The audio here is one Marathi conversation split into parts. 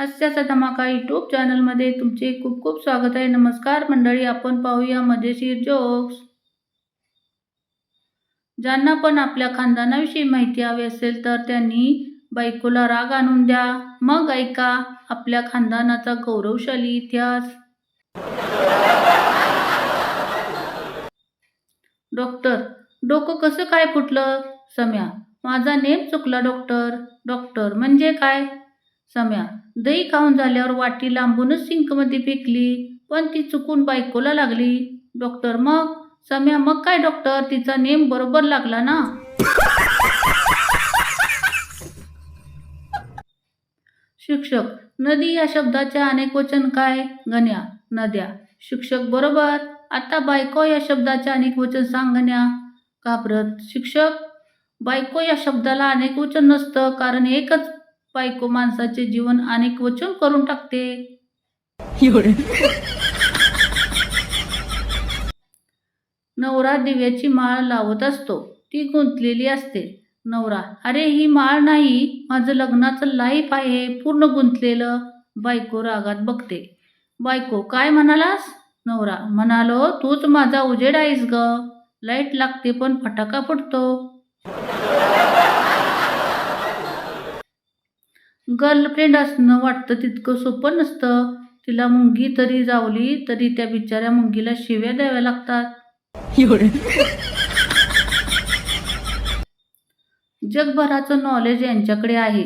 हास्याचा धमाका यूट्यूब चॅनलमध्ये तुमचे खूप खूप स्वागत आहे. नमस्कार मंडळी आपण पाहूया मजेशीर जोक्स ज्यांना पण आपल्या खानदानाविषयी माहिती हवी असेल तर त्यांनी बायकोला राग आणून द्या. मग ऐका आपल्या खानदानाचा गौरवशाली इतिहास. डॉक्टर डोकं कसं काय फुटलं? सम्या माझा नेम चुकला डॉक्टर. डॉक्टर म्हणजे काय? सम्या दही खाऊन झाल्यावर वाटी लांबूनच सिंकमध्ये फेकली पण ती चुकून बायकोला लागली. डॉक्टर मग? सम्या मग काय डॉक्टर? तिचा नेम बरोबर लागला ना? शिक्षक नदी या शब्दाचे अनेक वचन काय? गण्या नद्या. शिक्षक बरोबर. आता बायको या शब्दाचे अनेक वचन सांग गण्या. घाबरत. शिक्षक बायको या शब्दाला अनेक वचन नसतं कारण एकच बायको माणसाचे जीवन अनेक वचन करून टाकते. नवरा दिव्याची माळ लावत असतो. ती गुंतलेली असते. नवरा अरे ही माळ नाही. माझं लग्नाचं लाईफ आहे. पूर्ण गुंतलेलं. बायको रागात बघते. बायको काय म्हणालास? नवरा म्हणालो तूच माझा उजेड आहेस ग. लाइट लागते पण फटाका फुटतो. गर्लफ्रेंड असणं वाटतं तितकं सोपं नसतं. तिला मुंगी तरी जावली तरी त्या बिचाऱ्या मुंगीला शिव्या द्याव्या लागतात. जगभराचं नॉलेज यांच्याकडे आहे.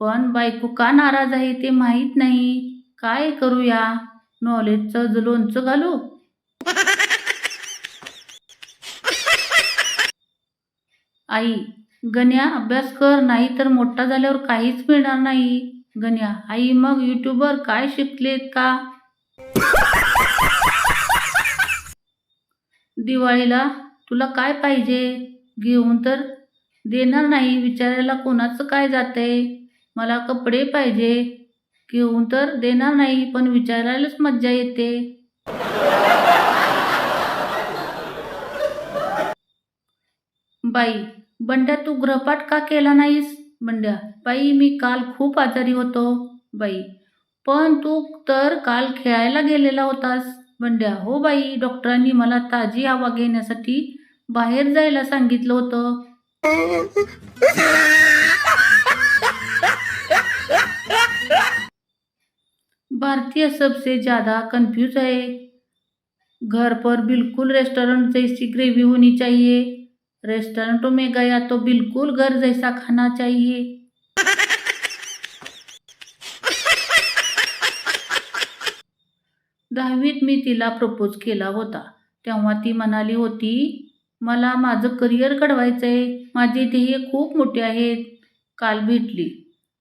पण बायको का नाराज आहे ते माहीत नाही. काय करूया नॉलेजचं ज- लोणचं घालू? आई गण्या अभ्यास कर नाही तर मोठा झाल्यावर काहीच मिळणार नाही. गण्या आई मग युट्यूबवर काय शिकलेत का? दिवाळीला तुला काय पाहिजे? घेऊन तर देणार नाही. विचारायला कोणाचं काय जातंय? मला कपडे पाहिजे. घेऊन तर देणार नाही पण विचारायलाच मज्जा येते. बाई बंड्या तू ग्रहपाठ का केला नाहीस? बंड्या बाई मी काल खूप आजारी होतो. बाई पण तू तर काल खेळायला गेलेला होतास. बंड्या हो बाई डॉक्टरांनी मला ताजी हवा घेण्यासाठी बाहेर जायला सांगितलं होतं. भारतीय सबसे ज़्यादा कंफ्यूज है घर पर बिल्कुल रेस्टोरेंट जैसी ग्रेवी होनी चाहिए. रेस्टोरेंटों में गया तो बिल्कुल घर जैसा खाना चाहिए। दहावीत मी तिला प्रपोज केला होता. तेव्हा ती म्हणाली होती मला माझं करिअर घडवायचं आहे माझे ध्येय खूप मोठे आहेत. काल भेटली.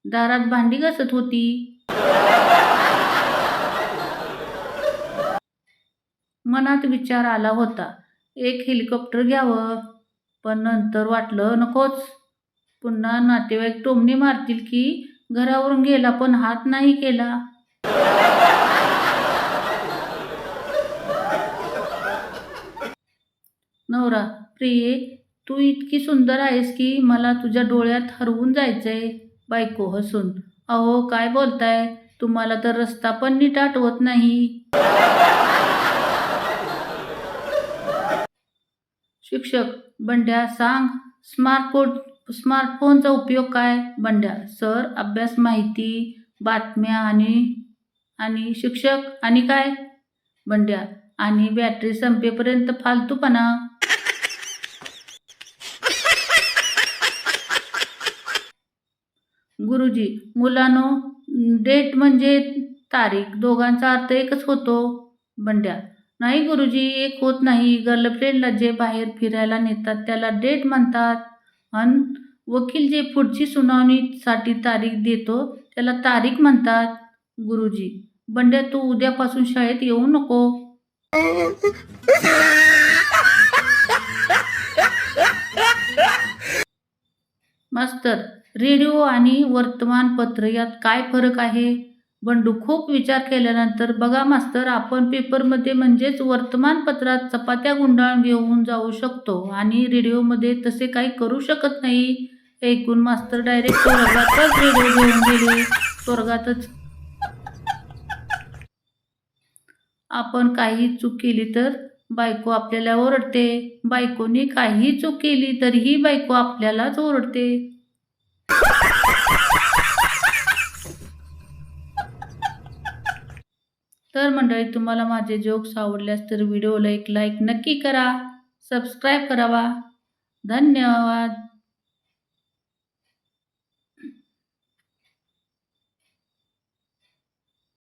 दारात भांडी घासत होती. मनात विचार आला होता. एक हेलिकॉप्टर घ्यावं. पण नंतर वाटलं नकोच. पुन्हा नातेवाईक टोमणी मारतील की घरावरून गेला पण हात नाही केला. नवरा प्रिये तू इतकी सुंदर आहेस की मला तुझ्या डोळ्यात हरवून जायचंय. बायको हसून अहो काय बोलताय? तुम्हाला तर रस्ता पण नीट आठवत नाही. शिक्षक बंड्या सांग स्मार्टफोन स्मार्टफोनचा उपयोग काय? बंड्या सर अभ्यास माहिती बातम्या आणि आणि शिक्षक आणि काय? बंड्या आणि बॅटरी संपेपर्यंत फालतूपणा. गुरुजी मुलानो डेट म्हणजे तारीख दोघांचा अर्थ एकच होतो. बंड्या नाही गुरुजी एक होत नाही. गर्लफ्रेंडला जे बाहेर फिरायला नेतात त्याला डेट म्हणतात. अन वकील जे पुढची सुनावणीसाठी तारीख देतो त्याला तारीख म्हणतात. गुरुजी बंड्या तू उद्यापासून शाळेत येऊ नको. मास्तर रेडिओ आणि वर्तमानपत्र यात काय फरक आहे? बंडू खूप विचार केल्यानंतर बघा मास्तर आपण पेपरमध्ये म्हणजेच वर्तमानपत्रात चपात्या गुंडाळून घेऊन जाऊ शकतो आणि रेडिओमध्ये तसे काही करू शकत नाही. ऐकून मास्तर डायरेक्ट स्वर्गातच रेडिओ घेऊन गेले. स्वर्गातच. आपण काही चूक केली तर? बायको आपल्याला ओरडते. बायकोनी काही चूक केली तरीही बायको आपल्यालाच ओरडते. तर मंडळी तुम्हाला माझे जोक्स आवडल्यास तर व्हिडिओला एक लाईक नक्की करा सबस्क्राईब करावा. धन्यवाद.